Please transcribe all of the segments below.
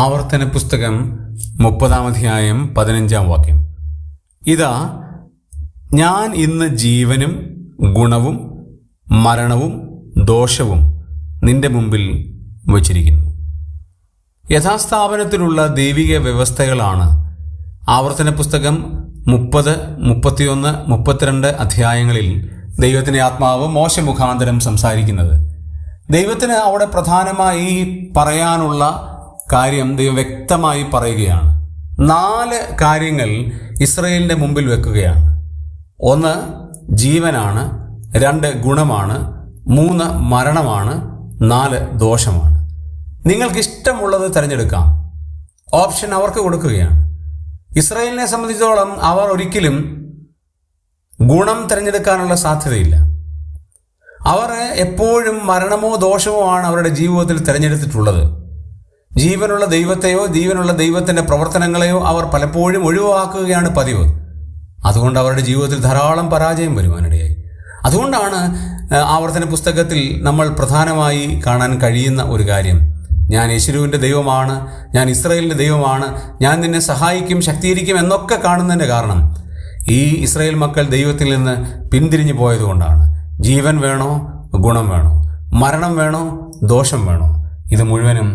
ആവർത്തന പുസ്തകം മുപ്പതാം അധ്യായം പതിനഞ്ചാം വാക്യം. ഇതാ ഞാൻ ഇന്ന് ജീവനും ഗുണവും മരണവും ദോഷവും നിന്റെ മുമ്പിൽ വച്ചിരിക്കുന്നു. യഥാസ്ഥാപനത്തിലുള്ള ദൈവിക വ്യവസ്ഥകളാണ് ആവർത്തന പുസ്തകം മുപ്പത് മുപ്പത്തിയൊന്ന് മുപ്പത്തിരണ്ട് അധ്യായങ്ങളിൽ ദൈവത്തിന്റെ ആത്മാവ് മോശ മുഖാന്തരം സംസാരിക്കുന്നത്. ദൈവത്തിന് അവിടെ പ്രധാനമായി പറയാനുള്ള കാര്യം ദൈവം വ്യക്തമായി പറയുകയാണ്. നാല് കാര്യങ്ങൾ ഇസ്രയേലിന്റെ മുമ്പിൽ വെക്കുകയാണ്. ഒന്ന് ജീവനാണ്. രണ്ട് ഗുണമാണ്. മൂന്ന് മരണമാണ്. നാല് ദോഷമാണ്. നിങ്ങൾക്ക് ഇഷ്ടമുള്ളത് തിരഞ്ഞെടുക്കാം. ഓപ്ഷൻ അവർക്ക് കൊടുക്കുകയാണ്. ഇസ്രയേലിനെ സംബന്ധിച്ചോളം അവർ ഒരിക്കലും ഗുണം തിരഞ്ഞെടുക്കാനുള്ള സാധ്യതയില്ല. അവർ എപ്പോഴും മരണമോ ദോഷമോ ആണ് അവരുടെ ജീവിതത്തിൽ തിരഞ്ഞെടുത്തിട്ടുള്ളത്. ജീവനുള്ള ദൈവത്തെയോ ജീവനുള്ള ദൈവത്തിന്റെ പ്രവർത്തനങ്ങളെയോ അവർ പലപ്പോഴും ഒഴിവാക്കുകയാണ് പതിവ്. അതുകൊണ്ട് അവരുടെ ജീവിതത്തിൽ ധാരാളം പരാജയം വരുവാനിടയായി അതുകൊണ്ടാണ് ആവർത്തന പുസ്തകത്തിൽ നമ്മൾ പ്രധാനമായി കാണാൻ കഴിയുന്ന ഒരു കാര്യം. ഞാൻ യേശുരുവിന്റെ ദൈവമാണ് ഞാൻ ഇസ്രയേലിന്റെ ദൈവമാണ് ഞാൻ നിന്നെ സഹായിക്കും ശക്തീകരിക്കും എന്നൊക്കെ കാണുന്നതിന്റെ കാരണം ഈ ഇസ്രയേൽ മക്കൾ ദൈവത്തിൽ നിന്ന് പിന്തിരിഞ്ഞു പോയതുകൊണ്ടാണ് ജീവൻ വേണോ ഗുണം വേണോ മരണം വേണോ ദോഷം വേണോ? ഇത് മുഴുവനും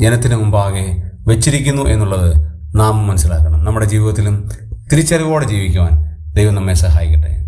ജനത്തിന് മുമ്പാകെ വെച്ചിരിക്കുന്നു എന്നുള്ളത് നാം മനസ്സിലാക്കണം. നമ്മുടെ ജീവിതത്തിലും തിരിച്ചറിവോടെ ജീവിക്കുവാൻ ദൈവം നമ്മെ സഹായിക്കട്ടെ.